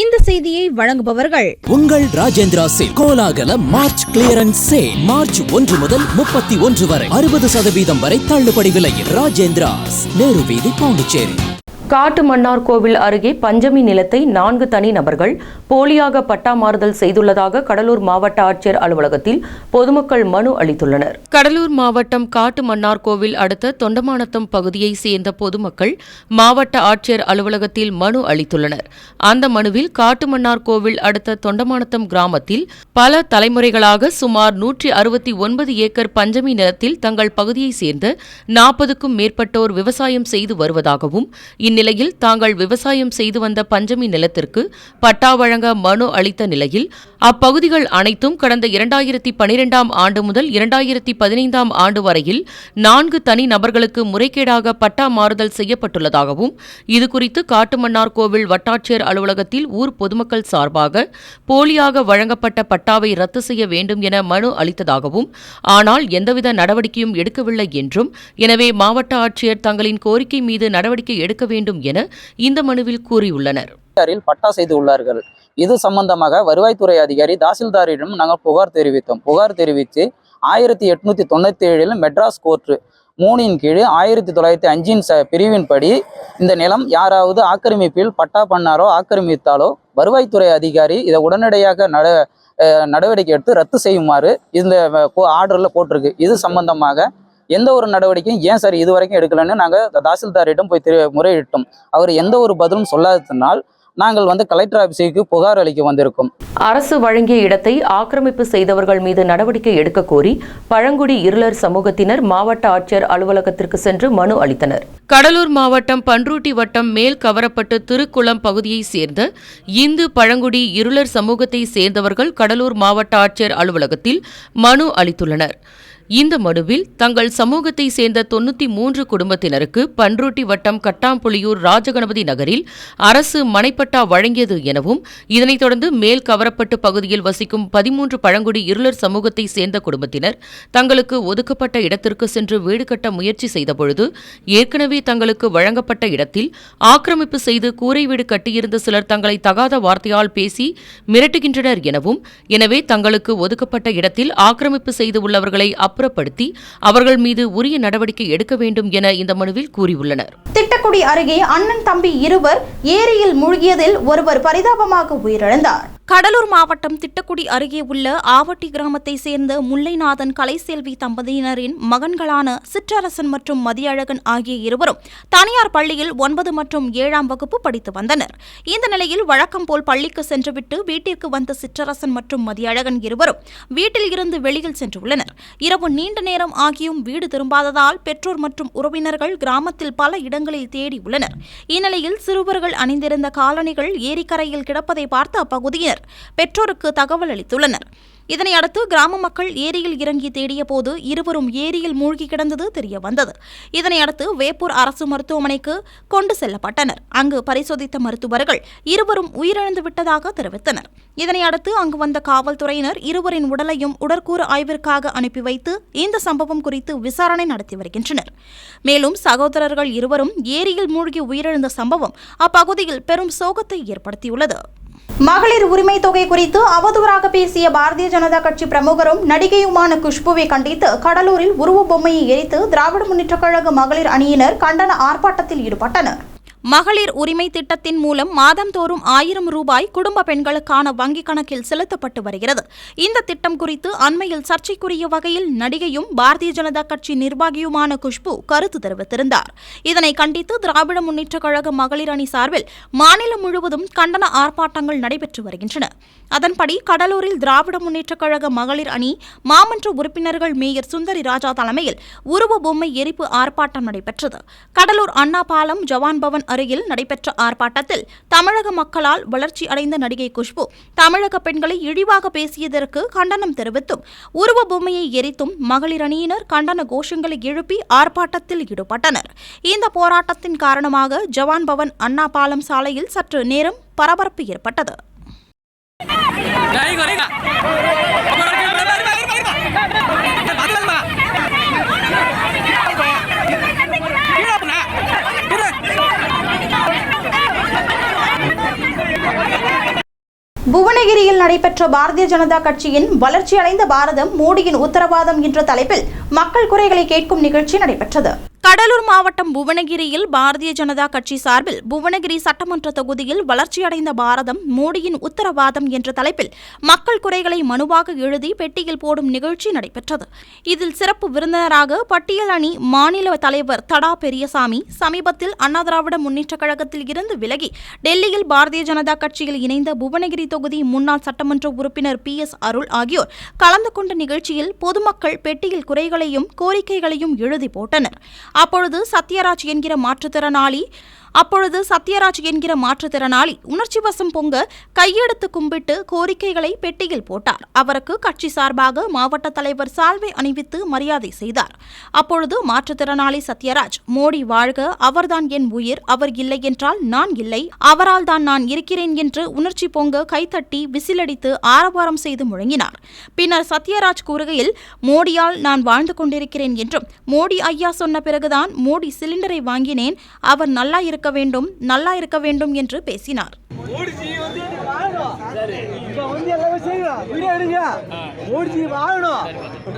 இந்த செய்தியை வழங்குபவர்கள் உங்கள் ராஜேந்திரா சில் கோலாகல மார்ச் கிளியரன்ஸ் சேல் மார்ச் ஒன்று முதல் முப்பத்தி ஒன்று வரை. அறுபது சதவீதம் வரை தள்ளுபடி விலையில் ராஜேந்திராஸ் நேரு வீதி பாண்டிச்சேரி. காட்டு மன்னார் கோவில் அருகே பஞ்சமி நிலத்தை நான்கு தனி நபர்கள் போலியாக பட்டா மாறுதல் செய்துள்ளதாக கடலூர் மாவட்ட ஆட்சியர் அலுவலகத்தில் பொதுமக்கள் மனு அளித்துள்ளனர். கடலூர் மாவட்டம் காட்டு மன்னார் கோவில் அடுத்த தொண்டமானத்தம் பகுதியை சேர்ந்த பொதுமக்கள் மாவட்ட ஆட்சியர் அலுவலகத்தில் மனு அளித்துள்ளனர். அந்த மனுவில் காட்டு மன்னார் கோவில் அடுத்த தொண்டமானத்தம் கிராமத்தில் பல தலைமுறைகளாக சுமார் நூற்றி அறுபத்தி ஒன்பது ஏக்கர் பஞ்சமி நிலத்தில் தங்கள் பகுதியைச் சேர்ந்த நாற்பதுக்கும் மேற்பட்டோர் விவசாயம் செய்து வருவதாகவும் இந்நிலையில் தாங்கள் விவசாயம் செய்து வந்த பஞ்சமி நிலத்திற்கு பட்டா வழங்க மனு அளித்த நிலையில் அப்பகுதிகள் அனைத்தும் கடந்த இரண்டாயிரத்தி பனிரெண்டாம் ஆண்டு முதல் இரண்டாயிரத்தி பதினைந்தாம் ஆண்டு வரையில் நான்கு தனி நபர்களுக்கு முறைகேடாக பட்டா மாறுதல் செய்யப்பட்டுள்ளதாகவும் இதுகுறித்து காட்டுமன்னார் கோவில் வட்டாட்சியர் அலுவலகத்தில் ஊர் பொதுமக்கள் சார்பாக போலியாக வழங்கப்பட்ட பட்டாவை ரத்து செய்ய வேண்டும் என மனு அளித்ததாகவும் ஆனால் எந்தவித நடவடிக்கையும் எடுக்கவில்லை என்றும் எனவே மாவட்ட ஆட்சியர் தங்களின் கோரிக்கை மீது நடவடிக்கை எடுக்க வேண்டும் என இந்த மனுவில் கூறியுள்ளனர். பட்டா செய்து உள்ளார்கள். இது சம்பந்தமாக வருவாய்த்துறை அதிகாரி தாசில்தாரிடம் நாங்கள் புகார் தெரிவித்தோம். புகார் தெரிவித்து ஆயிரத்தி எட்நூத்தி தொண்ணூத்தி ஏழில் மெட்ராஸ் கோர்ட்டு மூணின் கீழ் ஆயிரத்தி தொள்ளாயிரத்தி அஞ்சின் ச பிரிவின்படி இந்த நிலம் யாராவது ஆக்கிரமிப்பில் பட்டா பண்ணாரோ ஆக்கிரமித்தாலோ வருவாய்த்துறை அதிகாரி இதை உடனடியாக நட நடவடிக்கை எடுத்து ரத்து செய்யுமாறு இந்த ஆர்டரில் போட்டிருக்கு. இது சம்பந்தமாக எந்த ஒரு நடவடிக்கையும் ஏன் சார் இது வரைக்கும் எடுக்கலன்னு நாங்கள் தாசில்தாரிடம் போய் திரு முறையிட்டோம். அவர் எந்த ஒரு பதிலும் சொல்லாததினால் நாங்கள் வந்து கலெக்டர் ஆஃபீஸுக்கு புகார் அளிக்க வந்திருக்கோம். அரசு வழங்கிய இடத்தை ஆக்கிரமிப்பு செய்தவர்கள் மீது நடவடிக்கை எடுக்க கோரி பழங்குடி இருளர் சமூகத்தினர் மாவட்ட ஆட்சியர் அலுவலகத்திற்கு சென்று மனு அளித்தனர். கடலூர் மாவட்டம் பன்ருட்டி வட்டம் மேல் கவரப்பட்டு திருக்குளம் பகுதியைச் சேர்ந்த இந்து பழங்குடி இருளர் சமூகத்தை சேர்ந்தவர்கள் கடலூர் மாவட்ட ஆட்சியர் அலுவலகத்தில் மனு அளித்துள்ளனர். இந்த மனுவில் தங்கள் சமூகத்தை சேர்ந்த தொண்ணூத்தி மூன்று குடும்பத்தினருக்கு பன்ருட்டி வட்டம் கட்டாம்புலியூர் ராஜகணபதி நகரில் அரசு மனைப்பட்டா வழங்கியது எனவும் இதனைத் தொடர்ந்து மேல் கவரப்பட்டு பகுதியில் வசிக்கும் பதிமூன்று பழங்குடி இருளர் சமூகத்தை சேர்ந்த குடும்பத்தினர் தங்களுக்கு ஒதுக்கப்பட்ட இடத்திற்கு சென்று வீடு கட்ட முயற்சி செய்தபொழுது ஏற்கனவே தங்களுக்கு வழங்கப்பட்ட இடத்தில் ஆக்கிரமிப்பு செய்து கூரை வீடு கட்டியிருந்த சிலர் தங்களை தகாத வார்த்தையால் பேசி மிரட்டுகின்றனர் எனவும் எனவே தங்களுக்கு ஒதுக்கப்பட்ட இடத்தில் ஆக்கிரமிப்பு செய்து உள்ளவர்களை அப்புறப்படுத்தி அவர்கள் மீது உரிய நடவடிக்கை எடுக்க வேண்டும் என இந்த மனுவில் கூறியுள்ளனர். திட்டக்குடி அருகே அண்ணன் தம்பி இருவர் ஏரியில் மூழ்கியதில் ஒருவர் பரிதாபமாக உயிரிழந்தார். கடலூர் மாவட்டம் திட்டக்குடி அருகே உள்ள ஆவட்டி கிராமத்தை சேர்ந்த முல்லைநாதன் கலைசெல்வி தம்பதியினரின் மகன்களான சிற்றரசன் மற்றும் மதியழகன் ஆகிய இருவரும் தனியார் பள்ளியில் ஒன்பது மற்றும் ஏழாம் வகுப்பு படித்து வந்தனர். இந்த நிலையில் வழக்கம் போல் பள்ளிக்கு சென்றுவிட்டு வீட்டிற்கு வந்த சிற்றரசன் மற்றும் மதியழகன் இருவரும் வீட்டில் இருந்து வெளியில் சென்றுள்ளனர். இரவு நீண்ட நேரம் ஆகியும் வீடு திரும்பாததால் பெற்றோர் மற்றும் உறவினர்கள் கிராமத்தில் பல இடங்களில் தேடி உள்ளனர். இந்நிலையில் சிறுவர்கள் அணிந்திருந்த காலணிகள் ஏரிக்கரையில் கிடப்பதை பார்த்த அப்பகுதியினர் பெற்றோருக்கு தகவல் அளித்துள்ளனர். இதனையடுத்து கிராம மக்கள் ஏரியில் இறங்கி தேடிய போது இருவரும் ஏரியில் மூழ்கி கிடந்தது தெரிய வந்தது இதனையடுத்து வேப்பூர் அரசு மருத்துவமனைக்கு கொண்டு செல்லப்பட்டனர். அங்கு பரிசோதித்த மருத்துவர்கள் இருவரும் உயிரிழந்து விட்டதாக தெரிவித்தனர். இதனையடுத்து அங்கு வந்த காவல்துறையினர் இருவரின் உடலையும் உடற்கூறு ஆய்விற்காக அனுப்பி வைத்து இந்த சம்பவம் குறித்து விசாரணை நடத்தி வருகின்றனர். மேலும் சகோதரர்கள் இருவரும் ஏரியில் மூழ்கி உயிரிழந்த சம்பவம் அப்பகுதியில் பெரும் சோகத்தை ஏற்படுத்தியுள்ளது. மகளிர் உரிமை தொகை குறித்து அவதூறாக பேசிய பாரதிய ஜனதா கட்சி பிரமுகரும் நடிகையுமான குஷ்புவை கண்டித்து கடலூரில் உருவ பொம்மையை எரித்து திராவிட முன்னேற்றக் கழக மகளிர் அணியினர் கண்டன ஆர்ப்பாட்டத்தில் ஈடுபட்டனர். மகளிர் உரிமை திட்டத்தின் மூலம் மாதந்தோறும் ஆயிரம் ரூபாய் குடும்ப பெண்களுக்கான வங்கிக் கணக்கில் செலுத்தப்பட்டு வருகிறது. இந்த திட்டம் குறித்து அண்மையில் சர்ச்சைக்குரிய வகையில் நடிகையும் பாரதிய ஜனதா கட்சி நிர்வாகியுமான குஷ்பு கருத்து தெரிவித்திருந்தார். இதனை கண்டித்து திராவிட முன்னேற்றக் கழக மகளிர் அணி சார்பில் மாநிலம் முழுவதும் கண்டன ஆர்ப்பாட்டங்கள் நடைபெற்று வருகின்றன. அதன்படி கடலூரில் திராவிட முன்னேற்றக் கழக மகளிர் அணி மாமன்ற உறுப்பினர்கள் மேயர் சுந்தரி ராஜா தலைமையில் உருவ பொம்மை எரிப்பு ஆர்ப்பாட்டம் நடைபெற்றது. கடலூர் அண்ணா பாலம் ஜவான் பவன் அருகில் நடைபெற்ற ஆர்ப்பாட்டத்தில் தமிழக மக்களால் வளர்ச்சி அடைந்த நடிகை குஷ்பு தமிழக பெண்களை இழிவாக பேசியதற்கு கண்டனம் தெரிவித்தும் உருவ பொம்மையை எரித்தும் மகளிர் அணியினர் கண்டன கோஷங்களை எழுப்பி ஆர்ப்பாட்டத்தில் ஈடுபட்டனர். இந்த போராட்டத்தின் காரணமாக ஜவான் பவன் அண்ணா பாலம் சாலையில் சற்று நேரம் பரபரப்பு ஏற்பட்டது. பெற்ற பாரதிய ஜனதா கட்சியின் வளர்ச்சியடைந்த பாரதம் மோடியின் உத்தரவாதம் என்ற தலைப்பில் மக்கள் குறைகளை கேட்கும் நிகழ்ச்சி நடைபெற்றது. கடலூர் மாவட்டம் புவனகிரியில் பாரதிய ஜனதா கட்சி சார்பில் புவனகிரி சட்டமன்ற தொகுதியில் வளர்ச்சியடைந்த பாரதம் மோடியின் உத்தரவாதம் என்ற தலைப்பில் மக்கள் குறைகளை மனுவாக எழுதி பெட்டியில் போடும் நிகழ்ச்சி நடைபெற்றது. இதில் சிறப்பு விருந்தினராக பட்டியல் அணி மாநில தலைவர் தடா பெரியசாமி சமீபத்தில் அண்ணா திராவிட முன்னேற்ற கழகத்தில் இருந்து விலகி டெல்லியில் பாரதிய ஜனதா கட்சியில் இணைந்த புவனகிரி தொகுதி முன்னாள் சட்டமன்ற உறுப்பினர் பி. எஸ். அருள் ஆகியோர் கலந்து கொண்ட நிகழ்ச்சியில் பொதுமக்கள் பெட்டியில் குறைகளையும் கோரிக்கைகளையும் எழுதி போட்டனர். அப்பொழுது சத்யராஜ் என்கிற மாற்றுத்திறனாளி அப்பொழுது சத்யராஜ் என்கிற மாற்றுத்திறனாளி உணர்ச்சி வசம் பொங்க கையெடுத்து கும்பிட்டு கோரிக்கைகளை பெட்டியில் போட்டார். அவருக்கு கட்சி சார்பாக மாவட்ட தலைவர் சால்வை அணிவித்து மரியாதை செய்தார். அப்பொழுது மாற்றுத்திறனாளி சத்யராஜ் மோடி வாழ்க அவர்தான் என் உயிர் அவர் இல்லை என்றால் நான் இல்லை அவரால் தான் நான் இருக்கிறேன் என்று உணர்ச்சி பொங்க கைத்தட்டி விசிலடித்து ஆரவாரம் செய்து முழங்கினார். பின்னர் சத்யராஜ் கூறுகையில் மோடியால் நான் வாழ்ந்து கொண்டிருக்கிறேன் என்றும் மோடி ஐயா சொன்ன பிறகுதான் மோடி சிலிண்டரை வாங்கினேன் அவர் நல்லா இருக்க வேண்டும் நல்லா இருக்க வேண்டும் என்று பேசினார். மோடிஜி வாழணும்.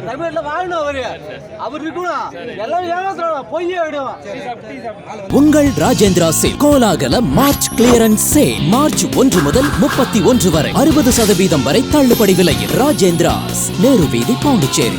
தமிழ்நாட்டுல வாழணும் அவரு. அவர் இருக்கணும். எல்லாரும் உங்கள் ராஜேந்திரா சேல். கோலாகல மார்ச் கிளியரன்ஸ் சேல். மார்ச் ஒன்று முதல் முப்பத்தி ஒன்று வரை அறுபது சதவீதம் வரை தள்ளுபடி விலையில் ராஜேந்திராஸ் நேரு வீதி பாண்டிச்சேரி.